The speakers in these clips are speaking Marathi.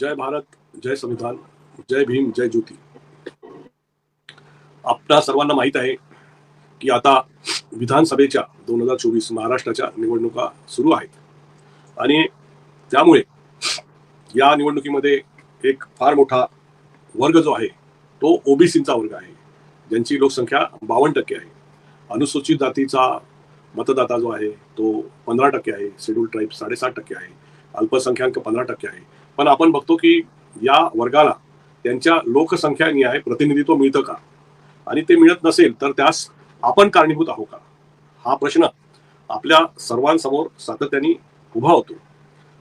जय भारत जय संविधान जय भीम जय ज्योती. आपणा सर्वांना माहीत आहे की आता विधानसभेच्या दोन हजार चोवीस महाराष्ट्राच्या निवडणुका सुरू आहेत. आणि त्यामुळे या निवडणुकीमध्ये एक फार मोठा वर्ग जो आहे तो ओबीसीचा वर्ग आहे ज्यांची लोकसंख्या बावन्न टक्के आहे. अनुसूचित जातीचा मतदाता जो आहे तो पंधरा टक्के आहे शेड्यूल ट्राईब साडेसात टक्के आहे अल्पसंख्याक पंधरा टक्के आहे. पण आपण बघतो की या वर्गाला त्यांच्या लोकसंख्या आहे प्रतिनिधित्व मिळतं का? आणि ते मिळत नसेल तर त्यास आपण कारणीभूत आहो का? हा प्रश्न आपल्या सर्वांसमोर सातत्याने उभा होतो.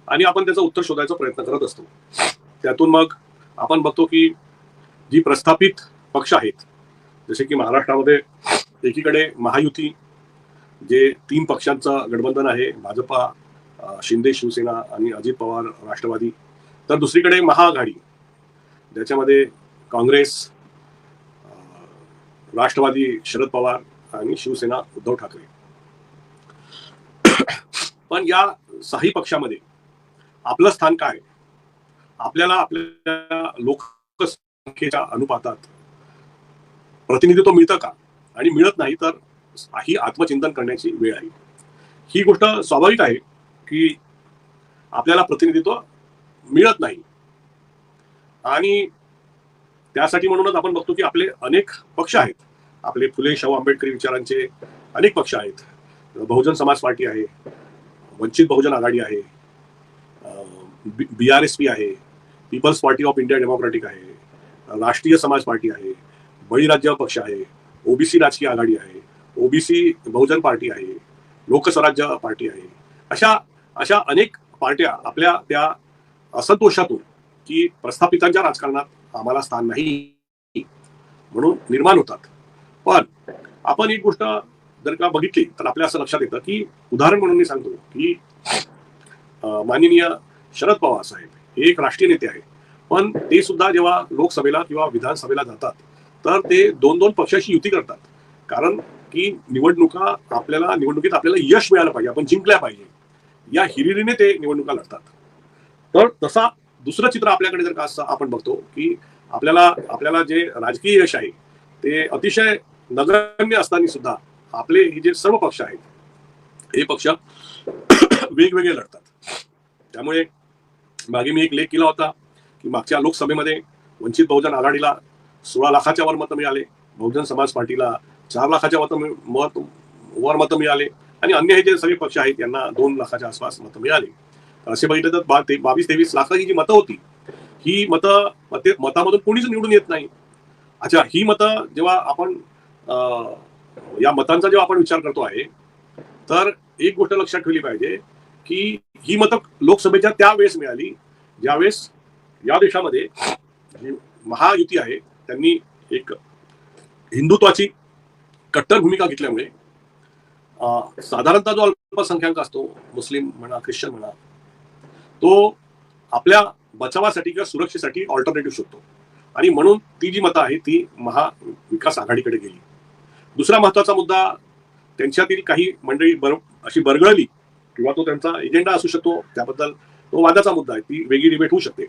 आणि आपण त्याचं उत्तर शोधायचा प्रयत्न करत असतो. त्यातून मग आपण बघतो की जी प्रस्थापित पक्ष आहेत जसे की महाराष्ट्रामध्ये एकीकडे महायुती जे तीन पक्षांचं गठबंधन आहे भाजपा शिंदे शिवसेना आणि अजित पवार राष्ट्रवादी तर दुसरीकडे महाआघाडी. ज्याच्यामध्ये काँग्रेस राष्ट्रवादी शरद पवार आणि शिवसेना उद्धव ठाकरे. पण या सहाही पक्षामध्ये आपलं स्थान काय? आपल्याला आपल्या लोकसंख्येच्या अनुपातात प्रतिनिधित्व मिळतं का? आणि मिळत नाही तर ही आत्मचिंतन करण्याची वेळ आहे ही गोष्ट स्वाभाविक आहे की आपल्याला प्रतिनिधित्व मिळत नाही. आणि त्यासाठी म्हणूनच आपण बघतो की आपले अनेक पक्ष आहेत. आपले फुले शाहू आंबेडकरी विचारांचे अनेक पक्ष आहेत. बहुजन समाज पार्टी आहे वंचित बहुजन आघाडी आहे बी आर एस पी आहे people's party of India democratic आहे राष्ट्रीय समाज पार्टी आहे बळीराज्य पक्ष आहे ओबीसी राजकीय आघाडी आहे ओबीसी बहुजन पार्टी आहे लोकस्वराज्य पार्टी आहे. अशा अशा अनेक पार्ट्या आपल्या त्या असंतोषातून की प्रस्थापितांच्या राजकारणात आम्हाला स्थान नाही म्हणून निर्माण होतात. पण आपण एक गोष्ट जर का बघितली तर आपल्या असं लक्षात येतं की उदाहरण म्हणून मी सांगतो की माननीय शरद पवार साहेब हे एक राष्ट्रीय नेते आहे पण ते सुद्धा जेव्हा लोकसभेला किंवा विधानसभेला जातात तर ते दोन दोन पक्षाशी युती करतात. कारण की निवडणुका आपल्याला निवडणुकीत आपल्याला यश मिळालं पाहिजे आपण जिंकल्या पाहिजे. या हिरिरीने ते निवडणुका लढतात. तर तसा दुसरं चित्र आपल्याकडे जर का असं आपण बघतो की आपल्याला आपल्याला जे राजकीय यश आहे ते अतिशय नगण्य असताना सुद्धा आपले हे जे सर्व पक्ष आहेत हे पक्ष वेगवेगळे लढतात. त्यामुळे मागे मी एक लेख केला होता की मागच्या लोकसभेमध्ये वंचित बहुजन आघाडीला सोळा लाखाच्या वर मतं मिळाले बहुजन समाज पार्टीला चार लाखाच्या मतं मत वर मतं मिळाले आणि अन्य हे जे सगळे पक्ष आहेत यांना दोन लाखाच्या आसपास मतं मिळाली. असे बघितलं तर ते बावीस तेवीस लाखाची जी मतं होती ही मतं मतामधून कोणीच निवडून येत नाही. अच्छा ही मतं जेव्हा आपण अं, या मतांचा जेव्हा आपण विचार करतो आहे तर एक गोष्ट लक्षात ठेवली पाहिजे की ही मतं लोकसभेच्या त्यावेळेस मिळाली ज्यावेळेस या देशामध्ये जी महायुती आहे त्यांनी एक हिंदुत्वाची कट्टर भूमिका घेतल्यामुळे साधारणतः जो अल्पसंख्याक असतो मुस्लिम म्हणा ख्रिश्चन म्हणा तो आपल्या बचावासाठी किंवा सुरक्षेसाठी ऑल्टरनेटिव्ह शोधतो. आणि म्हणून ती जी मतं आहे ती महाविकास आघाडीकडे गेली. दुसरा महत्त्वाचा मुद्दा त्यांच्यातील काही मंडळी बर अशी बरगळली किंवा तो त्यांचा एजेंडा असू शकतो त्याबद्दल तो वादाचा मुद्दा आहे ती वेगळी डिबेट होऊ शकते.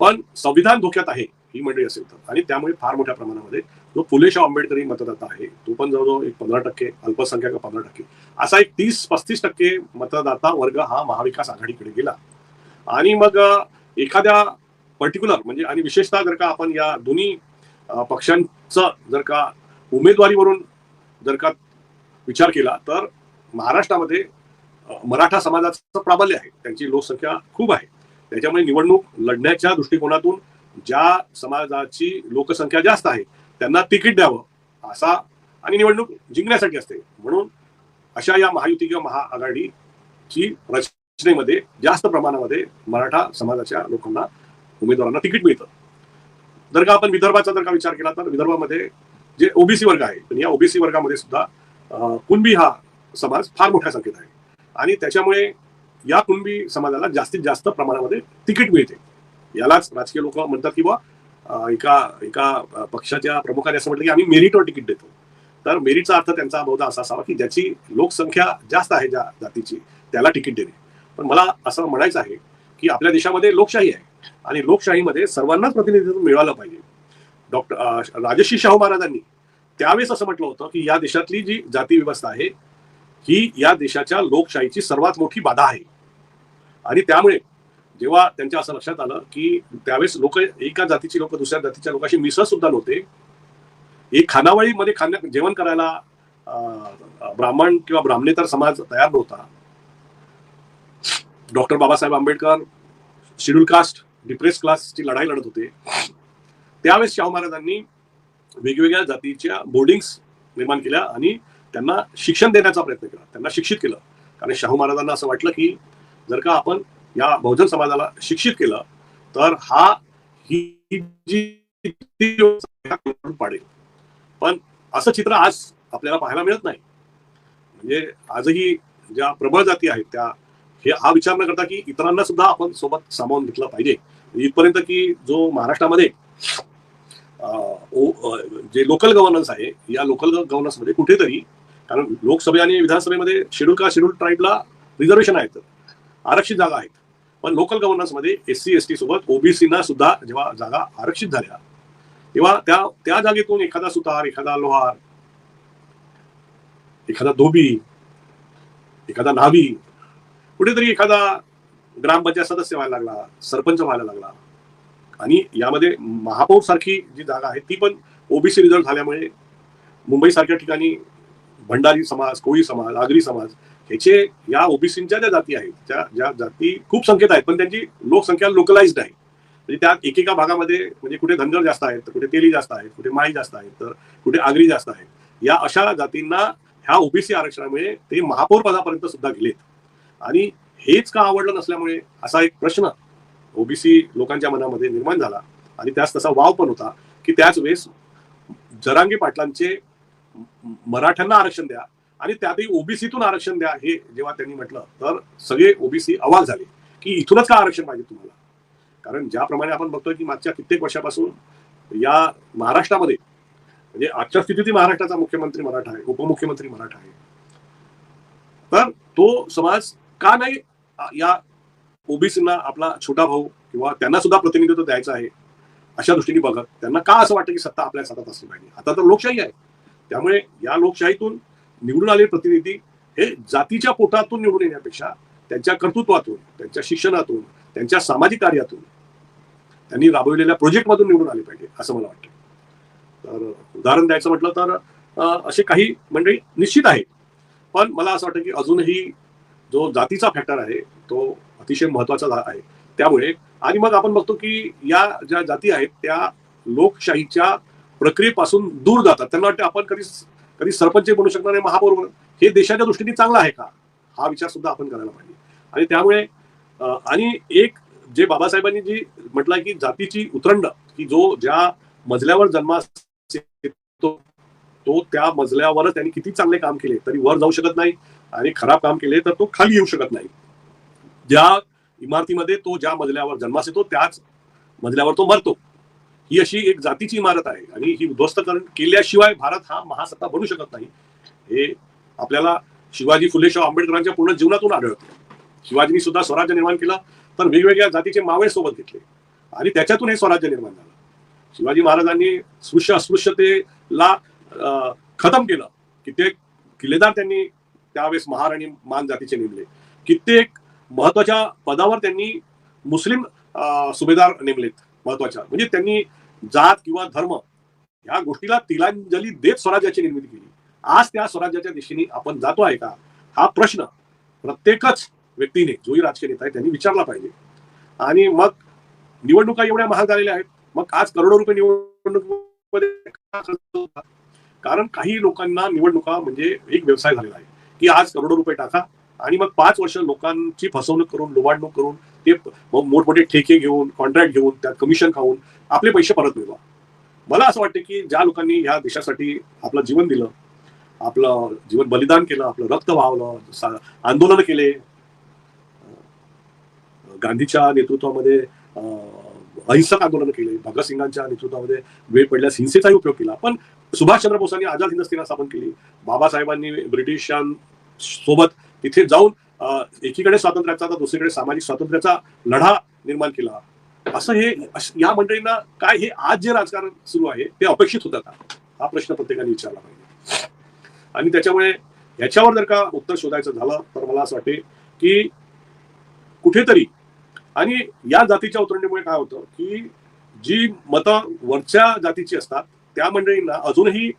पण संविधान धोक्यात आहे ही मंडळी असेल तर. आणि त्यामुळे फार मोठ्या प्रमाणामध्ये जो फुले शाह आंबेडकरी मतदाता आहे तो पण जवळजवळ एक पंधरा टक्के अल्पसंख्याक पंधरा टक्के असा एक तीस पस्तीस टक्के मतदाता वर्ग हा महाविकास आघाडीकडे गेला. आणि मग एखाद्या पर्टिक्युलर म्हणजे आणि विशेषतः जर का आपण या दोन्ही पक्षांचा पक्षांचं जर का उमेदवारीवरून जर का विचार केला तर महाराष्ट्रामध्ये मराठा समाजाचं प्राबल्य आहे. त्यांची लोकसंख्या खूप आहे. त्याच्यामुळे निवडणूक लढण्याच्या दृष्टिकोनातून ज्या समाजाची लोकसंख्या जास्त आहे त्यांना तिकीट द्यावं असा आणि निवडणूक जिंकण्यासाठी असते. म्हणून अशा या महायुती किंवा महाआघाडीची रचनेमध्ये जास्त प्रमाणामध्ये मराठा समाजाच्या लोकांना उमेदवारांना तिकीट मिळतं. जर का आपण विदर्भाचा जर का विचार केला तर विदर्भामध्ये जे ओबीसी वर्ग आहे पण या ओबीसी वर्गामध्ये सुद्धा कुणबी हा समाज फार मोठ्या संख्येत आहे. आणि त्याच्यामुळे या कुणबी समाजाला जास्तीत जास्त प्रमाणामध्ये तिकीट मिळते. यालाच राजकीय लोक म्हणतात की बा एका एका पक्षाच्या प्रमुखाने असं म्हटलं की आम्ही मेरिटवर तिकीट देतो. तर मेरिटचा अर्थ त्यांचा बहुधा असा असावा की ज्याची लोकसंख्या जास्त आहे ज्या जातीची त्याला तिकीट देणे. पण मला असं म्हणायचं आहे की आपल्या देशामध्ये लोकशाही आहे आणि लोकशाहीमध्ये सर्वांनाच प्रतिनिधित्व मिळालं पाहिजे. डॉक्टर राजश्री शाहू महाराजांनी त्यावेळेस असं म्हटलं होतं की या देशातली जी जाती व्यवस्था आहे ही या देशाच्या लोकशाहीची सर्वात मोठी बाधा आहे. आणि त्यामुळे जेव्हा त्यांच्या असं लक्षात आलं की त्यावेळेस लोक एका जातीची लोक दुसऱ्या जातीच्या लोकांशी मिसळ सुद्धा नव्हते. एक खानावळीमध्ये खाण्या जेवण करायला ब्राह्मण किंवा ब्राह्मणेतर समाज तयार नव्हता. Doctor Babasaheb Ambedkar schedule caste depress क्लासची लढाई लढत होते. त्यावेळेस शाहू महाराजांनी वेगवेगळ्या जातीच्या बोर्डिंग्स निर्माण केल्या आणि त्यांना शिक्षण देण्याचा प्रयत्न केला. त्यांना शिक्षित केलं. कारण शाहू महाराजांना असं वाटलं की जर का आपण या बहुजन समाजाला शिक्षित केलं तर हा ही जी पाडेल? पण असं चित्र आज आपल्याला पाहायला मिळत नाही. म्हणजे आजही ज्या प्रबळ जाती आहेत त्या हे हा विचार न करता की इतरांना सुद्धा आपण सोबत सामावून घेतलं पाहिजे. इथपर्यंत की जो महाराष्ट्रामध्ये जे लोकल गव्हर्नन्स आहे या लोकल गव्हर्नन्समध्ये कुठेतरी कारण लोकसभे आणि विधानसभेमध्ये शेड्यूल का शेड्यूल ट्राईबला रिझर्वेशन आहेत आरक्षित जागा आहेत. पण लोकल गव्हर्नन्समध्ये एस सी एस टी सोबत ओबीसीना सुद्धा जेव्हा जागा आरक्षित झाल्या तेव्हा त्या त्या जागेतून एखादा सुतार एखादा लोहार एखादा धोबी एखादा न्हावी कुठेतरी एखादा ग्रामपंचायत सदस्य व्हायला लागला सरपंच व्हायला लागला. आणि यामध्ये महापौर सारखी जी जागा आहे ती पण ओबीसी रिझल्ट झाल्यामुळे मुंबई सारख्या ठिकाणी भंडारी समाज कोळी समाज आगरी समाज ह्याचे या ओबीसीच्या ज्या जाती आहेत त्या ज्या जाती खूप संख्येत आहेत पण त्यांची लोकसंख्या लोकलाइज्ड आहे म्हणजे त्या एकेका भागामध्ये म्हणजे कुठे धनगर जास्त आहेत तर कुठे तेली जास्त आहेत कुठे माई जास्त आहेत तर कुठे आगरी जास्त आहेत. या अशा जातींना ह्या ओबीसी आरक्षणामुळे ते महापौर पदापर्यंत सुद्धा गेलेत. आणि हेच का आवडलं नसल्यामुळे असा एक प्रश्न ओबीसी लोकांच्या मनामध्ये निर्माण झाला. आणि त्यास तसा वाव पण होता की त्याच वेळेस जरांगे पाटलांचे मराठ्यांना आरक्षण द्या आणि त्यातही ओबीसीतून आरक्षण द्या हे जेव्हा त्यांनी म्हटलं तर सगळे ओबीसी अवाक झाले की इथूनच का आरक्षण पाहिजे तुम्हाला? कारण ज्याप्रमाणे आपण बघतोय की मागच्या कित्येक वर्षापासून या महाराष्ट्रामध्ये म्हणजे आजच्या स्थितीतही महाराष्ट्राचा मुख्यमंत्री मराठा आहे उपमुख्यमंत्री मराठा आहे. तर तो समाज का नाही या ओबीसींना आपला छोटा भाऊ किंवा त्यांना सुद्धा प्रतिनिधित्व द्यायचं आहे अशा दृष्टीने बघत त्यांना का असं वाटतं की सत्ता आपल्या हातात असली पाहिजे? आता तर लोकशाही आहे. त्यामुळे या लोकशाहीतून निवडून आलेले प्रतिनिधी हे जातीच्या पोटातून निवडून येण्यापेक्षा त्यांच्या कर्तृत्वातून त्यांच्या शिक्षणातून त्यांच्या सामाजिक कार्यातून त्यांनी राबवलेल्या प्रोजेक्टमधून निवडून आले पाहिजे असं मला वाटतं. तर उदाहरण द्यायचं म्हटलं तर असे काही मंडळी निश्चित आहेत. पण मला असं वाटतं की अजूनही जो जातीचा फॅक्टर आहे तो अतिशय महत्त्वाचा आहे. त्यामुळे आणि मग आपण बघतो की या ज्या जाती आहेत त्या लोकशाहीच्या प्रक्रियेपासून दूर जातात. त्यांना वाटतं आपण कधी कधी सरपंच बनू शकणार नाही महापौर हे देशाच्या दृष्टीने चांगलं आहे का? हा विचार सुद्धा आपण करायला पाहिजे. आणि त्यामुळे आणि एक जे बाबासाहेबांनी जी म्हटलंय की जातीची उतरंड की जो ज्या मजल्यावर जन्मास तो त्या मजल्यावरच त्यांनी किती चांगले काम केले तरी वर जाऊ शकत नाही. आणि खराब काम केले तर तो खाली येऊ शकत नाही. ज्या इमारतीमध्ये तो ज्या मजल्यावर जन्मास येतो त्याच मजल्यावर तो मरतो. ही अशी एक जातीची इमारत आहे आणि ही उद्ध्वस्तकरण केल्याशिवाय भारत हा महासत्ता बनू शकत नाही. हे आपल्याला शिवाजी फुले शाह आंबेडकरांच्या पूर्ण जीवनातून आढळतं. शिवाजींनी सुद्धा स्वराज्य निर्माण केलं तर वेगवेगळ्या जातीचे मावळे सोबत घेतले. आणि त्याच्यातून हे स्वराज्य निर्माण झालं. शिवाजी महाराजांनी स्पृश्य अस्पृश्यतेला अं, खतम केलं कित्येक किल्लेदार त्यांनी त्यावेळेस महार आणि मान जातीचे नेमले. कित्येक महत्त्वाच्या पदावर त्यांनी मुस्लिम अं, सुभेदार नेमलेत महत्त्वाच्या. म्हणजे त्यांनी जात किंवा धर्म या गोष्टीला तिलांजली देत स्वराज्याची निर्मिती केली. आज त्या स्वराज्याच्या दिशेने आपण जातो आहे का? हा प्रश्न प्रत्येकच व्यक्तीने जोही राजकीय नेता आहे त्यांनी विचारला पाहिजे. आणि मग निवडणुका एवढ्या महाग झालेल्या आहेत. मग आज करोडो रुपये निवडणुकीमध्ये कारण काही लोकांना निवडणुका म्हणजे एक व्यवसाय झालेला आहे. की आज करोडो रुपये टाका. आणि मग पाच वर्ष लोकांची फसवणूक करून लुबाडणूक करून ते मोठमोठे ठेके घेऊन कॉन्ट्रॅक्ट घेऊन त्यात कमिशन खाऊन आपले पैसे परत मिळवा. मला असं वाटतं की ज्या लोकांनी ह्या देशासाठी आपलं जीवन दिलं आपलं जीवन बलिदान केलं आपलं रक्त वाहवलं आंदोलन केले गांधीच्या नेतृत्वामध्ये अहिंसक आंदोलन केले भगतसिंगांच्या नेतृत्वामध्ये वेळ पडल्यास हिंसेचाही उपयोग केला. पण सुभाषचंद्र बोसांनी आझाद हिंद सेना स्थापन केली. बाबासाहेबांनी ब्रिटिशांसोबत तिथे जाऊन एकीकडे स्वातंत्र्याचा तर दुसरीकडे सामाजिक स्वातंत्र्याचा लढा निर्माण केला. असं हे या मंडळींना काय हे आज जे राजकारण सुरू आहे ते अपेक्षित होतं का? हा प्रश्न प्रत्येकाने विचारला पाहिजे. आणि त्याच्यामुळे याच्यावर जर का उत्तर शोधायचं झालं तर मला असं वाटते की कुठेतरी आणि या जातीच्या उतरणीमुळे काय होतं की जी मतं वरच्या जातीची असतात त्या मंडळींना अजूनही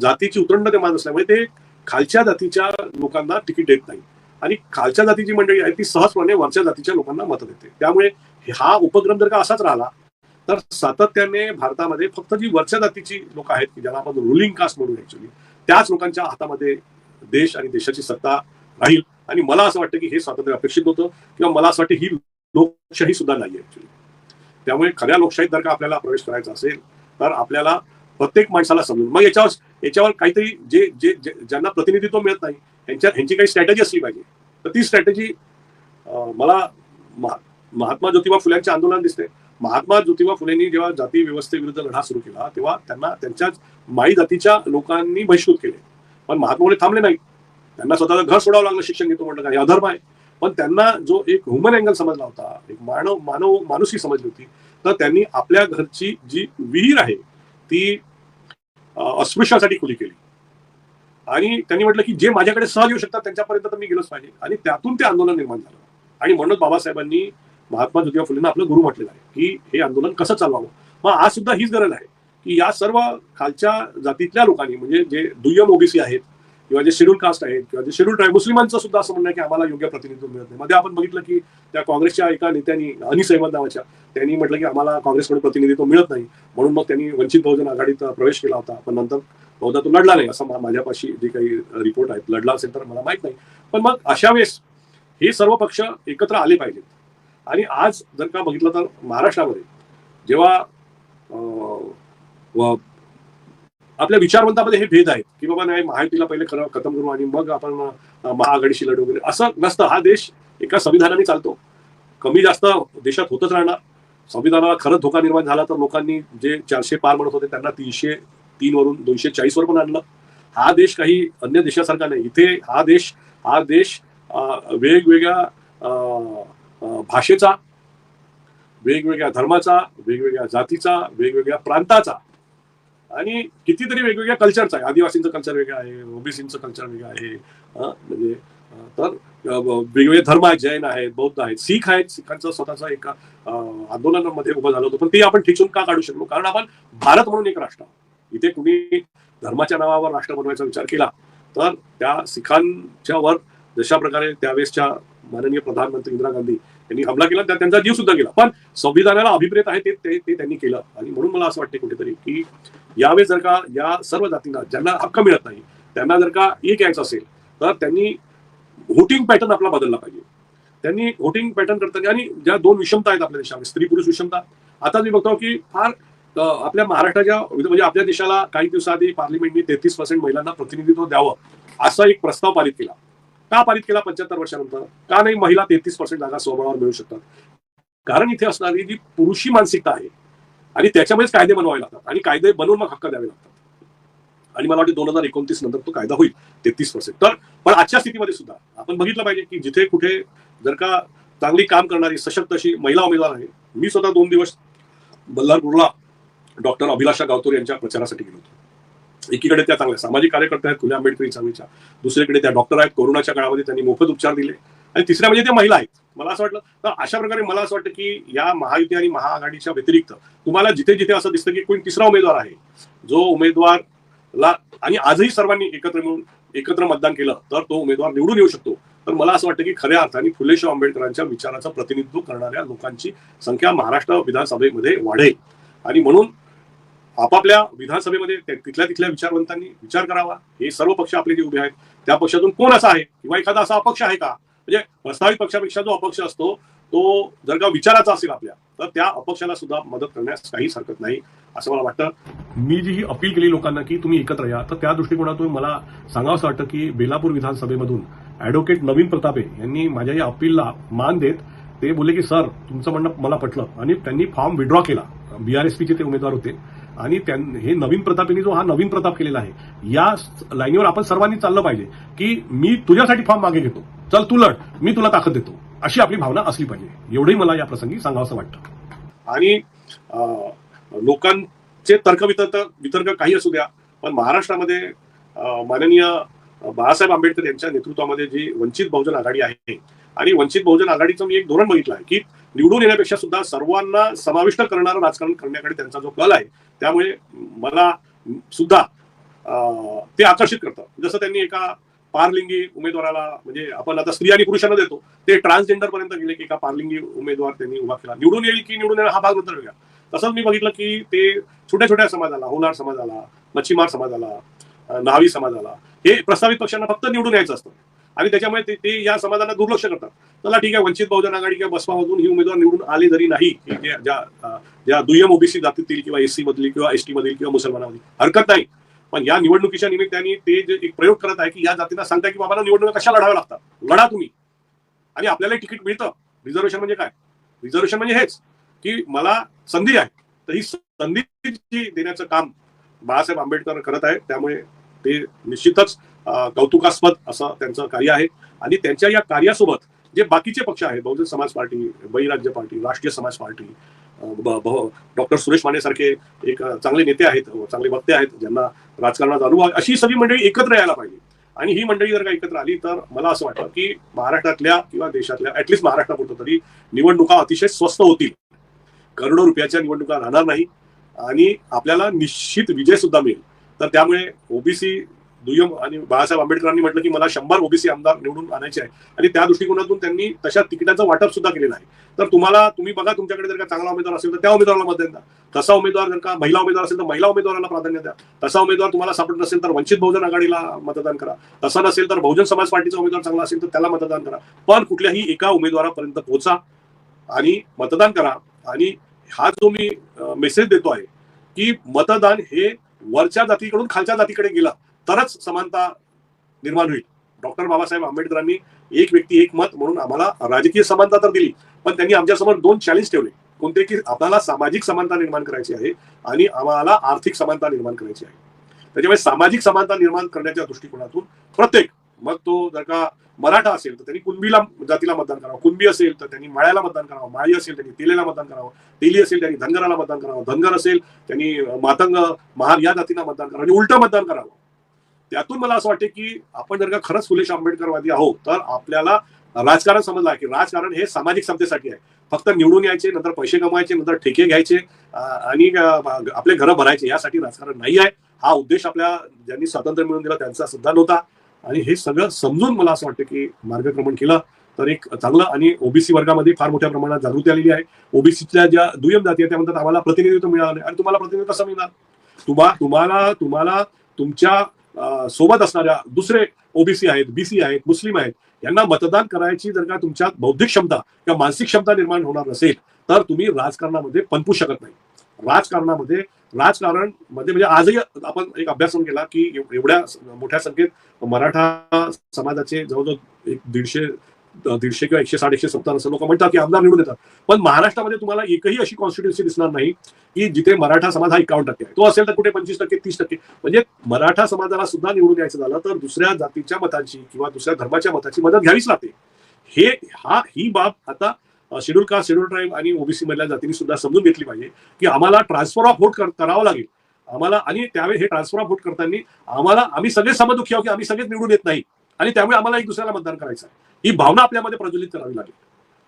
जातीची उतरंड ते मानत असल्यामुळे म्हणजे ते खालच्या जातीच्या लोकांना तिकीट देत नाही. आणि खालच्या जातीची मंडळी आहे ती सहजपणे वरच्या जातीच्या लोकांना मत देते. त्यामुळे हा उपक्रम जर का असाच राहिला तर सातत्याने भारतामध्ये फक्त जी वरच्या जातीची लोक आहेत की ज्याला आपण रुलिंग कास्ट म्हणून ऍक्च्युली त्याच लोकांच्या हातामध्ये देश आणि देशाची सत्ता राहील. आणि मला असं वाटतं की हे स्वातंत्र्य अपेक्षित होतं किंवा मला असं वाटतं ही लोकशाही सुद्धा नाही ऍक्च्युली त्यामुळे खऱ्या लोकशाहीत जर का आपल्याला प्रवेश करायचा असेल तर आपल्याला प्रत्येक माणसाला समजून. मग याच्यावर याच्यावर काहीतरी जे जे ज्यांना प्रतिनिधित्व मिळत नाही यांच्या ह्यांची काही स्ट्रॅटेजी असली पाहिजे. तर ती स्ट्रॅटेजी मला महात्मा ज्योतिबा फुल्यांचे आंदोलन दिसते महात्मा ज्योतिबा फुलेंनी जेव्हा जाती व्यवस्थेविरुद्ध लढा सुरू केला तेव्हा त्यांना त्यांच्याच माई जातीच्या लोकांनी बहिष्कृत केले. पण महात्मा फुले थांबले नाही त्यांना स्वतःचं घर सोडावं लागलं शिक्षण घेतो म्हटलं काही अधर्म आहे. पण त्यांना जो एक ह्युमन अँगल समजला होता एक मानव मानव मानुसी समजली होती तर त्यांनी आपल्या घरची जी विहीर आहे ती अस्पृश्यासाठी खुली केली. आणि त्यांनी म्हटलं की जे माझ्याकडे सहज येऊ शकतात त्यांच्यापर्यंत तर मी गेलोच पाहिजे. आणि त्यातून ते आंदोलन निर्माण झालं. आणि म्हणून बाबासाहेबांनी महात्मा ज्योतिबा फुलेंना आपलं गुरु म्हटलेलं आहे की हे आंदोलन कसं चालवावं? मग आज सुद्धा हीच गरज आहे की या सर्व खालच्या जातीतल्या लोकांनी म्हणजे जे दुय्यम ओबीसी आहेत किंवा जे शेड्यूल कास्ट आहेत किंवा जे शेड्यूल ट्राईब मुस्लिमांचं सुद्धा असं म्हणणं आहे की आम्हाला योग्य प्रतिनिधित्व मिळत नाही. मध्ये आपण बघितलं की त्या काँग्रेसच्या एका नेत्यांनी अनिस अहमद नावाच्या त्यांनी म्हटलं की आम्हाला काँग्रेसकडून प्रतिनिधित्व मिळत नाही. म्हणून मग त्यांनी वंचित बहुजन आघाडीत प्रवेश केला होता. पण नंतर बहुधा तो लढला नाही असं माझ्यापाशी जे काही रिपोर्ट आहेत. लढला असेल तर मला माहीत नाही. पण मग अशा वेळेस हे सर्व पक्ष एकत्र आले पाहिजेत. आणि आज जर का बघितलं तर महाराष्ट्रामध्ये जेव्हा आपल्या विचारवंतामध्ये हे भेद आहेत की बाबा नाही महायुतीला पहिले खरं खतम करू आणि मग आपण महाआघाडीशी लढू वगैरे. असं नसतं. हा देश एका संविधानाने चालतो. कमी जास्त देशात होतच राहणार. संविधानाला खरंच धोका निर्माण झाला तर लोकांनी जे चारशे पार म्हणत होते त्यांना तीनशे तीन वरून दोनशे चाळीस वर पण आणलं. हा देश काही अन्य देशासारखा नाही. इथे हा देश हा देश वेगवेगळ्या अं, भाषेचा वेगवेगळ्या धर्माचा वेगवेगळ्या जातीचा वेगवेगळ्या प्रांताचा आणि कितीतरी वेगवेगळ्या कल्चरचा आहे. आदिवासींचं कल्चर वेगळं आहे ओबीसींचं कल्चर वेगळं आहे म्हणजे तर वेगवेगळे धर्म आहेत जैन आहेत बौद्ध आहेत. सिख आहेत. सिखांचं स्वतःचं एका आंदोलनामध्ये उभं झालं होतं. पण ते आपण ठिचून का काढू शकलो? कारण आपण भारत म्हणून एक राष्ट्र इथे कुणी धर्माच्या नावावर राष्ट्र बनवायचा विचार केला तर त्या सिखांच्यावर जशा प्रकारे त्यावेळेसच्या माननीय प्रधानमंत्री इंदिरा गांधी त्यांनी हमला केला त्या- त्यांचा जीव सुद्धा गेला. पण संविधानाला अभिप्रेत आहे ते ते त्यांनी केलं. आणि म्हणून मला असं वाटतं कुठेतरी की यावेळेस जर का या सर्व जातींना ज्यांना हक्क मिळत नाही त्यांना जर का एक यायचं असेल तर त्यांनी व्होटिंग पॅटर्न आपला बदलला पाहिजे. त्यांनी व्होटिंग पॅटर्न करताना आणि ज्या दोन विषमता आहेत आपल्या देशामध्ये स्त्री पुरुष विषमता आता मी बघतो की फार आपल्या महाराष्ट्राच्या म्हणजे आपल्या देशाला काही दिवसाआधी पार्लिमेंटने तेहतीस पर्सेंट महिलांना प्रतिनिधित्व द्यावं असा एक प्रस्ताव पारित केला. का पारित केला पंच्याहत्तर वर्षानंतर? का नाही महिला तेहतीस पर्सेंट जागा स्वभावावर मिळू शकतात? कारण इथे असणारी जी पुरुषी मानसिकता आहे आणि त्याच्यामुळेच कायदे बनवावे लागतात आणि कायदे बनवून मग हक्क द्यावे लागतात. आणि मला वाटतं दोन हजार एकोणतीस नंतर तो कायदा होईल तेहतीस पर्सेंट तर पण आजच्या स्थितीमध्ये सुद्धा आपण बघितलं पाहिजे की जिथे कुठे जर का चांगली काम करणारी सशक्त अशी महिला उमेदवार आहे मी स्वतः दोन दिवस बल्लारपूरला डॉक्टर अभिलाषा गावतोर यांच्या प्रचारासाठी गेलो होतो. एकीकडे त्या चांगल्या सामाजिक कार्यकर्त्या आहेत फुले आंबेडकरी चळवळीच्या दुसरीकडे त्या डॉक्टर आहेत कोरोनाच्या काळामध्ये त्यांनी मोफत उपचार दिले. आणि तिसऱ्या म्हणजे त्या महिला आहेत. मला असं वाटलं तर अशा प्रकारे मला असं वाटतं की या महायुती आणि महाआघाडीच्या व्यतिरिक्त तुम्हाला जिथे जिथे असं दिसतं की कोणी तिसरा उमेदवार आहे जो उमेदवारला आणि आजही सर्वांनी एकत्र मिळून एकत्र मतदान केलं तर तो उमेदवार निवडून येऊ शकतो. तर मला असं वाटतं की खऱ्या अर्थाने फुलेश्वर आंबेडकरांच्या विचाराचं प्रतिनिधित्व करणाऱ्या लोकांची संख्या महाराष्ट्र विधानसभेमध्ये वाढेल. आणि म्हणून आपापल्या विधानसभेमध्ये तिथल्या तिथल्या विचारवंतांनी विचार करावा. हे सर्व पक्ष आपले जे उभे आहेत त्या पक्षातून कोण असा आहे? किंवा एखादा असा अपक्ष आहे का? म्हणजे प्रस्तावित पक्षापेक्षा जो अपक्ष असतो तो जर का विचाराचा असेल आपल्या तर त्या अपक्षाला सुद्धा मदत करण्यास काहीच हरकत नाही असं मला वाटतं. मी जी ही अपील केली लोकांना की तुम्ही एकत्र या तर त्या दृष्टिकोनातून मला सांगावंसं वाटतं की बेलापूर विधानसभेमधून ऍडव्होकेट नवीन प्रतापे यांनी माझ्या या अपीलला मान देत ते बोलले की सर तुमचं म्हणणं मला पटलं. आणि त्यांनी फॉर्म विड्रॉ केला. बीआरएसपीचे ते उमेदवार होते. आणि त्यां हे नवीन प्रतापेने जो हा नवीन प्रताप केलेला आहे या लाईनीवर आपण सर्वांनी चाललं पाहिजे की मी तुझ्यासाठी फॉर्म मागे घेतो. चल तू लढ. मी तुला ताकद देतो. अशी आपली भावना असली पाहिजे. एवढंही मला या प्रसंगी सांगावंसं वाटतं. आणि अं, लोकांचे तर्कवितर्क वितर्क काही असू द्या पण महाराष्ट्रामध्ये माननीय बाळासाहेब आंबेडकर यांच्या नेतृत्वामध्ये जी वंचित बहुजन आघाडी आहे आणि वंचित बहुजन आघाडीचं मी एक धोरण बघितलं आहे की निवडून येण्यापेक्षा सुद्धा सर्वांना समाविष्ट करणारं राजकारण करण्याकडे त्यांचा जो कल आहे त्यामुळे मला सुद्धा ते आकर्षित करतं. जसं त्यांनी एका पारलिंगी उमेदवाराला म्हणजे आपण आता स्त्री आणि पुरुषांना देतो ते ट्रान्सजेंडर पर्यंत गेले की एका पारलिंगी उमेदवार त्यांनी उभा केला. निवडून येईल की निवडून येणार हा भाग नंतर वेगळा तसंच मी बघितलं की ते छोट्या छोट्या समाजाला होणार समाजाला मच्छीमार समाजाला न्हावी समाजाला हे प्रस्तावित पक्षांना फक्त निवडून यायचं असतं. आणि त्याच्यामुळे ते- ते या समाजाला दुर्लक्ष करतात. चला ठीक आहे वंचित बहुजन आघाडी किंवा बसपामधून ही उमेदवार निवडून आले जरी नाही ज्या- ज्या दुय्यम ओबीसी जातीतील किंवा एससी मधील किंवा एसटी मधील किंवा मुसलमानामधील हरकत नाही. पण या निवडणुकीच्या निमित्ताने ते जे एक प्रयोग करत आहे की या जातींना सांगताय की बाबा निवडणुका कशा लढाव्या लागतात? लढा तुम्ही. आणि आपल्याला तिकीट मिळतं. रिझर्वेशन म्हणजे काय? रिझर्वेशन म्हणजे हेच की मला संधी आहे. तर ही संधी देण्याचं काम बाळासाहेब आंबेडकर करत आहे त्यामुळे ते निश्चितच कौतुकास्पद असं त्यांचं कार्य आहे. आणि त्यांच्या या कार्यासोबत जे बाकीचे पक्ष आहेत बहुजन समाज पार्टी बहिराज्य पार्टी राष्ट्रीय समाज पार्टी डॉक्टर सुरेश माने सारखे एक चांगले नेते आहेत चांगले वक्ते आहेत ज्यांना राजकारणात अनुभव अशी सगळी मंडळी एकत्र यायला पाहिजे. आणि ही मंडळी जर का एकत्र आली तर मला असं वाटतं की महाराष्ट्रातल्या किंवा देशातल्या ऍटलिस्ट महाराष्ट्रापुरतं तरी निवडणुका अतिशय स्वस्त होतील. करोडो रुपयाच्या निवडणुका राहणार नाही. आणि आपल्याला निश्चित विजय सुद्धा मिळेल. तर त्यामुळे ओबीसी दुय्यम आणि बाळासाहेब आंबेडकरांनी म्हटलं की मला शंभर ओबीसी आमदार निवडून आणायचे आहे. आणि त्या दृष्टिकोनातून त्यांनी तशा तिकिटाचं वाटप सुद्धा केलेलं आहे. तर तुम्हाला तुम्ही बघा तुमच्याकडे जर का चांगला उमेदवार असेल तर त्या उमेदवाराला मतदान द्या तसा उमेदवार जर का महिला उमेदवार असेल तर महिला उमेदवाराला प्राधान्य द्या. तसा उमेदवार तुम्हाला सापडत नसेल तर वंचित बहुजन आघाडीला मतदान करा. तसा नसेल तर बहुजन समाज पार्टीचा उमेदवार चांगला असेल तर त्याला मतदान करा. पण कुठल्याही एका उमेदवारापर्यंत पोहोचा आणि मतदान करा. आणि हा जो मी मेसेज देतो आहे की मतदान हे वरच्या जातीकडून खालच्या जातीकडे गेलं. तरच समानता निर्माण होईल. डॉक्टर बाबासाहेब आंबेडकरांनी एक व्यक्ती एक मत म्हणून आम्हाला राजकीय समानता तर दिली पण त्यांनी आमच्यासमोर दोन चॅलेंज ठेवले. कोणते की आपल्याला सामाजिक समानता निर्माण करायची आहे आणि आम्हाला आर्थिक समानता निर्माण करायची आहे. त्याच्यामुळे सामाजिक समानता निर्माण करण्याच्या दृष्टिकोनातून प्रत्येक मग तो जर का मराठा असेल तर त्यांनी कुणबीला जातीला मतदान करावं. कुणबी असेल तर त्यांनी माळ्याला मतदान करावं. माळी असेल त्यांनी तेलेला मतदान करावं. तेली असेल त्यांनी धनगराला मतदान करावं. धनगर असेल त्यांनी मातंग महार या जातीला मतदान करावं. आणि उलटं मतदान करावं. त्यातून मला असं वाटतं की आपण जर का खरंच फुलेश आंबेडकरवादी आहोत तर आपल्याला राजकारण समजलं आहे की राजकारण हे सामाजिक समतेसाठी आहे. फक्त निवडून यायचे नंतर पैसे कमवायचे नंतर ठेके घ्यायचे आणि आपले घरं भरायचे यासाठी राजकारण नाही आहे. हा उद्देश आपल्या ज्यांनी स्वातंत्र्य मिळवून दिला त्यांचा सुद्धा नव्हता. आणि हे सगळं समजून मला असं वाटतं की मार्गक्रमण केलं तर एक चांगलं आणि ओबीसी वर्गामध्ये फार मोठ्या प्रमाणात जागृती आलेली आहे. ओबीसीच्या ज्या दुय्यम जाती आहेत त्या म्हणतात आम्हाला प्रतिनिधित्व मिळालं नाही. आणि तुम्हाला प्रतिनिधित्व कसं मिळणार? तुम्हा तुम्हाला तुम्हाला तुमच्या सोबत असणाऱ्या दुसरे ओबीसी आहेत बीसी आहेत मुस्लिम आहेत यांना मतदान करायची जर का तुमच्यात बौद्धिक क्षमता किंवा मानसिक क्षमता निर्माण होणार नसेल तर तुम्ही राजकारणामध्ये पनपू शकत नाही. राजकारणामध्ये राजकारणमध्ये म्हणजे आजही आपण एक अभ्यास केला की एवढ्या मोठ्या संख्येत मराठा समाजाचे जवळजवळ एक दीडशे दीडशे किंवा एकशे साडेशे एकशे सत्तर असं लोक म्हणतात की आमदार निवडून येतात. पण महाराष्ट्रामध्ये तुम्हाला एकही अशी कॉन्स्टिट्युन्सी दिसणार नाही की जिथे मराठा समाज हा एकावन्न टक्के आहे. तो असेल तर कुठे पंचवीस टक्के तीस टक्के. म्हणजे मराठा समाजाला सुद्धा निवडून यायचं झालं तर दुसऱ्या जातीच्या मतांची किंवा दुसऱ्या धर्माच्या मताची मदत घ्यावीच लागते. हे हा ही बाब आता शेड्यूल कास्ट शेड्यूल ट्राईब आणि ओबीसी मधल्या जातीने सुद्धा समजून घेतली पाहिजे की आम्हाला ट्रान्सफर ऑफ व्होट करावं लागेल. आम्हाला आणि त्यावेळी हे ट्रान्सफर ऑफ व्होट करताना आम्हाला आम्ही सगळे समदुखी आहोत की आम्ही सगळेच निवडून येत नाही. आणि त्यामुळे आम्हाला एक दुसऱ्याला मतदान करायचं आहे. ही भावना आपल्यामध्ये प्रज्वलित करावी लागेल.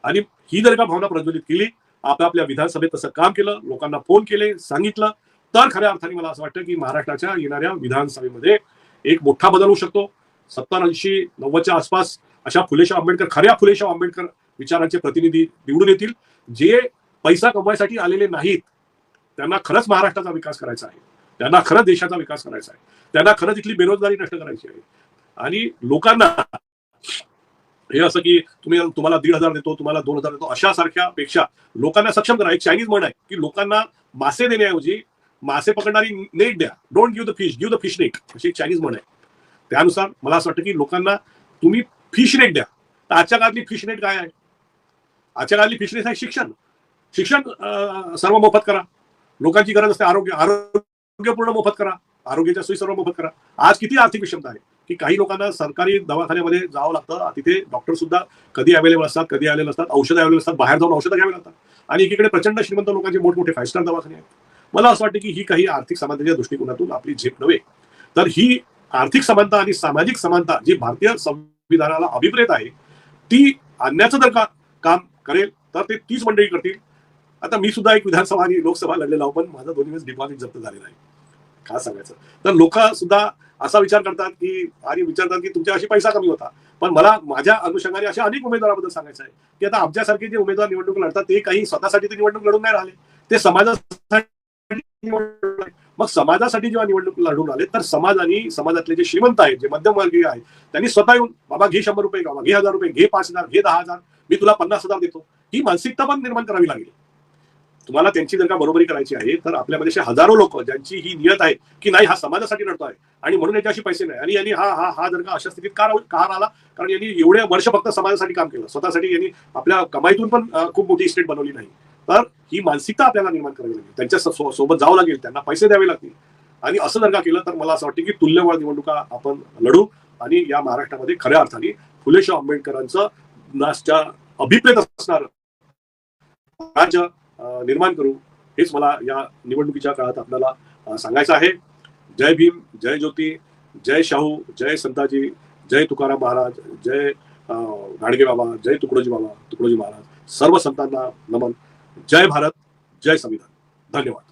आणि ही जर का भावना प्रज्वलित केली आपापल्या विधानसभेत तसं काम केलं लोकांना फोन केले सांगितलं तर खऱ्या अर्थाने मला असं वाटतं की महाराष्ट्राच्या येणाऱ्या विधानसभेमध्ये एक मोठा बदल होऊ शकतो. सत्तर ऐंशी नव्वदच्या आसपास अशा फुलेशाह आंबेडकर खऱ्या फुलेशाह आंबेडकर विचारांचे प्रतिनिधी निवडून येतील. जे पैसा कमवायसाठी आलेले नाहीत त्यांना खरंच महाराष्ट्राचा विकास करायचा आहे. त्यांना खरंच देशाचा विकास करायचा आहे. त्यांना खरंच इथली बेरोजगारी नष्ट करायची आहे. आणि लोकांना हे असं की तुम्ही तुम्हाला दीड हजार देतो तुम्हाला दोन हजार देतो अशा सारख्या पेक्षा लोकांना सक्षम करा. एक चायनीज म्हण आहे की लोकांना मासे देण्याऐवजी मासे पकडणारी नेट द्या. Don't give the fish give the fish net अशी एक चायनीज म्हण आहे. त्यानुसार मला असं वाटतं की लोकांना तुम्ही फिश नेट द्या. तर आजच्या काळातली फिश नेट काय आहे? आजच्या काळातली फिश नेट आहे शिक्षण. शिक्षण सर्व मोफत करा. लोकांची गरज असते आरोग्य आरोग्यपूर्ण मोफत करा. आरोग्याच्या सोयी सर्व मोफत करा. आज किती आर्थिक विषमता आहे? की काही लोकांना सरकारी दवाखान्यामध्ये जावं लागतं. तिथे डॉक्टर सुद्धा कधी अवेलेबल असतात कधी अवेलेबल असतात औषधं अवेलेबल असतात. बाहेर जाऊन औषधं घ्यावी लागतात. आणि एकीकडे प्रचंड श्रीमंत लोकांचे मोठमोठे फाय स्टार दवाखाने आहेत. मला असं वाटतं की ही काही आर्थिक समानतेच्या दृष्टिकोनातून आपली झेप नव्हे. तर ही आर्थिक समानता आणि सामाजिक समानता जी भारतीय संविधानाला अभिप्रेत आहे ती आणण्याचं जर का काम करेल तर ते तीच मंडळी करतील. आता मी सुद्धा एक विधानसभा आणि लोकसभा लढलेला पण माझा दोन्ही वेळेस डिपॉझिट जप्त झालेला आहे. का सांगायचं. तर लोक सुद्धा असा विचार करतात की आणि विचारतात की तुमच्या अशी पैसा कमी होता. पण मला माझ्या अनुषंगाने अशा अनेक उमेदवाराबद्दल सांगायचं आहे की आता आमच्यासारखे जे उमेदवार निवडणूक लढतात ते काही स्वतःसाठी ते निवडणूक लढून नाही राहिले. ते समाजासाठी मग समाजासाठी जेव्हा निवडणूक लढून आले तर समाज आणि समाजातले जे श्रीमंत आहेत जे मध्यमवर्गीय आहेत त्यांनी स्वतः येऊन बाबा घे शंभर रुपये बाबा घे हजार रुपये घे पाच हजार घे दहा हजार मी तुला पन्नास हजार देतो. ही मानसिकता पण निर्माण करावी लागेल. तुम्हाला त्यांची जर का बरोबरी करायची आहे तर आपल्यामध्ये असे हजारो लोक ज्यांची ही नियत आहे की नाही हा समाजासाठी लढतो आहे. आणि म्हणून याच्याशी पैसे नाही. आणि यांनी हा हा हा जर का अशा स्थितीत का का राहिला कारण यांनी एवढे वर्ष फक्त समाजासाठी काम केलं. स्वतःसाठी यांनी आपल्या कमाईतून पण खूप मोठी इस्टेट बनवली नाही. तर ही मानसिकता आपल्याला निर्माण करावी लागेल. त्यांच्या सो- सोबत जावं लागेल. त्यांना पैसे द्यावे लागतील. आणि असं जर का केलं तर मला असं वाटतं की तुल्यबळ निवडणुका आपण लढू. आणि या महाराष्ट्रामध्ये खऱ्या अर्थाने फुलेशाह आंबेडकरांचं अभिप्रेत असणार राज्य निर्माण करू हेच मला या निवडणुकीच्या काळात आपल्याला सांगायचं आहे. जय भीम जय ज्योती जय शाहू जय संताजी जय तुकाराम महाराज जय गाडगे बाबा जय तुकडोजी बाबा तुकडोजी महाराज. सर्व संतांना नमन. जय भारत जय संविधान. धन्यवाद.